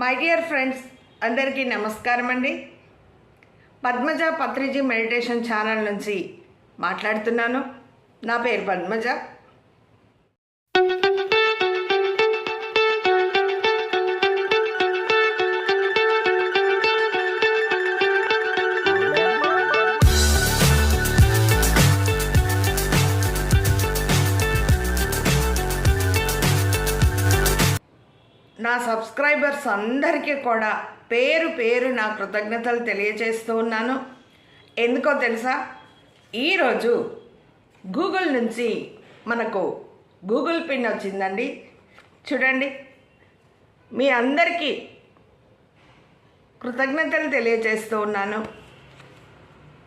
My dear friends అందరికీ నమస్కారం అండి. పద్మజ పత్రిజీ మెడిటేషన్ ఛానల్ నుంచి మాట్లాడుతున్నాను. నా పేరు పద్మజ. నా సబ్స్క్రైబర్స్ అందరికీ కూడా పేరు పేరు నా కృతజ్ఞతలు తెలియజేస్తూ ఉన్నాను. ఎందుకో తెలుసా? ఈరోజు గూగుల్ నుంచి మనకు గూగుల్ పిన్ వచ్చిందండి. చూడండి. మీ అందరికీ కృతజ్ఞతలు తెలియజేస్తూ ఉన్నాను.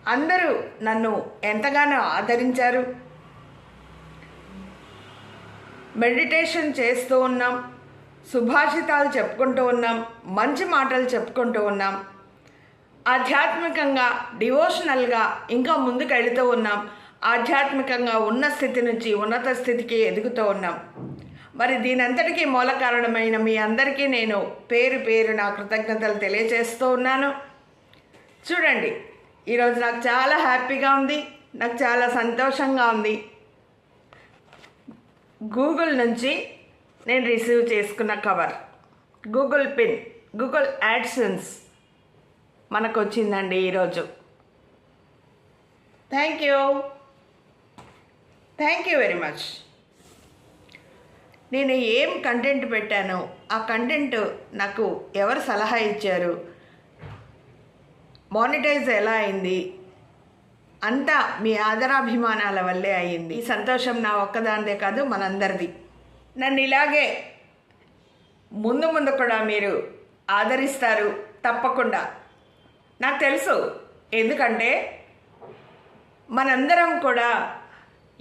అందరూ నన్ను ఎంతగానో ఆదరించారు. మెడిటేషన్ చేస్తూ ఉన్నాం. సుభాషితాలు చెప్పుకుంటూ ఉన్నాం మంచి మాటలు చెప్పుకుంటూ ఉన్నాం. ఆధ్యాత్మికంగా డివోషనల్గా ఇంకా ముందుకు వెళుతూ ఉన్నాం. ఆధ్యాత్మికంగా ఉన్న స్థితి నుంచి ఉన్నత స్థితికి ఎదుగుతూ ఉన్నాం. మరి దీనంతటికీ మూల కారణమైన మీ అందరికీ నేను పేరు పేరు నా కృతజ్ఞతలు తెలియజేస్తూ ఉన్నాను. చూడండి ఈరోజు నాకు చాలా హ్యాపీగా ఉంది నాకు చాలా సంతోషంగా ఉంది. గూగుల్ నుంచి నేను రిసీవ్ చేసుకున్న cover. Google pin Google AdSense మనకు వచ్చిందండి ఈరోజు. Thank you thank you very much నేను ఏం కంటెంట్ పెట్టాను ఆ కంటెంట్ నాకు ఎవరు సలహా ఇచ్చారు? మానిటైజ్ ఎలా అయింది? అంతా మీ ఆదరాభిమానాల వల్లే అయింది. ఈ సంతోషం నా ఒక్కదానిదే కాదు మనందరిది. నన్ను ఇలాగే ముందు ముందు కూడా మీరు ఆదరిస్తారు తప్పకుండా. నాకు తెలుసు. ఎందుకంటే మనందరం కూడా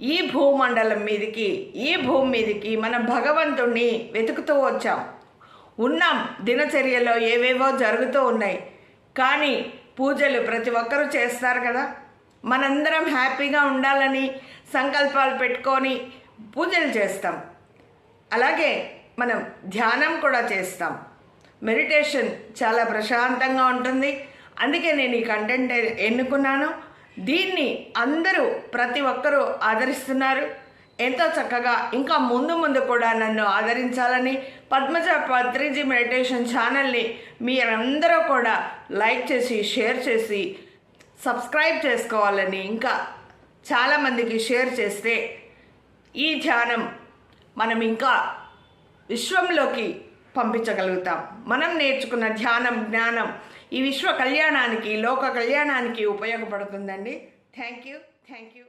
ఈ భూమండలం మీదకి ఈ భూమి మీదకి మనం భగవంతుణ్ణి వెతుకుతూ వచ్చాం. ఉన్నాం. దినచర్యలో ఏవేవో జరుగుతూ ఉన్నాయి. కానీ పూజలు ప్రతి ఒక్కరూ చేస్తారు కదా. మనందరం హ్యాపీగా ఉండాలని సంకల్పాలు పెట్టుకొని పూజలు చేస్తాం. అలాగే మనం ధ్యానం కూడా చేస్తాం. మెడిటేషన్ చాలా ప్రశాంతంగా ఉంటుంది. అందుకే నేను ఈ కంటెంట్ ఎన్నుకున్నాను. దీన్ని అందరూ ప్రతి ఒక్కరూ ఆదరిస్తున్నారు. ఎంతో చక్కగా ఇంకా ముందు ముందు కూడా నన్ను ఆదరించాలని పద్మజ పత్రిజీ మెడిటేషన్ ఛానల్ని మీరందరూ కూడా లైక్ చేసి షేర్ చేసి సబ్స్క్రైబ్ చేసుకోవాలని ఇంకా చాలామందికి షేర్ చేస్తే ఈ ధ్యానం మనం ఇంకా విశ్వంలోకి పంపించగలుగుతాం. మనం నేర్చుకున్న ధ్యానం జ్ఞానం ఈ విశ్వ కళ్యాణానికి లోక కళ్యాణానికి ఉపయోగపడుతుందండి. Thank you thank you